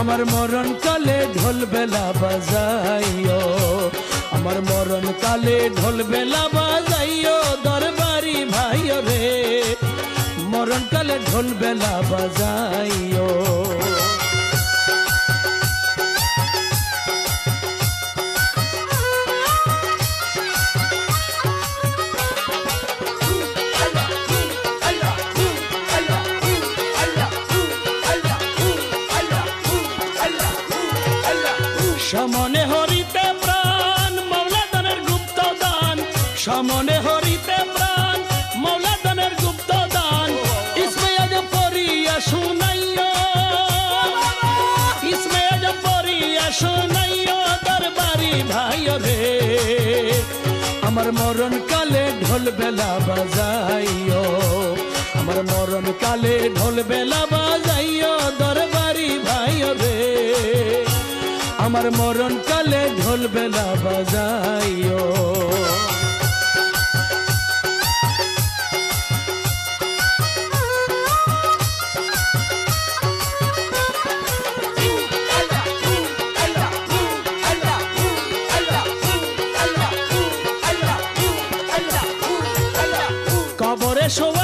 আমার মরণ কালে ঢোল বেলা বাজাইও। আমার মরণ কালে ঢোল বেলা বাজাইও, দরবারি ভাইও রে। মরণ কালে ঢোল বেলা বাজাইও। সমনে হরিতে প্রাণ, মৌলাদানের গুপ্ত দান সমনে হরিতে প্রাণ, মৌলাদানের গুপ্ত দান ইসমে আজ পড়িয়া শুনাইও ইসমে আজ পড়িয়া শুনাইও দরবারি ভাই রে। আমার মরণ কালে ঢোল বেলা বাজাইও, আমার মরণ কালে ঢোল বেলা আমার মরণ কালে ঢোল বেলা বাজাইও। কবরে শোয়াইবে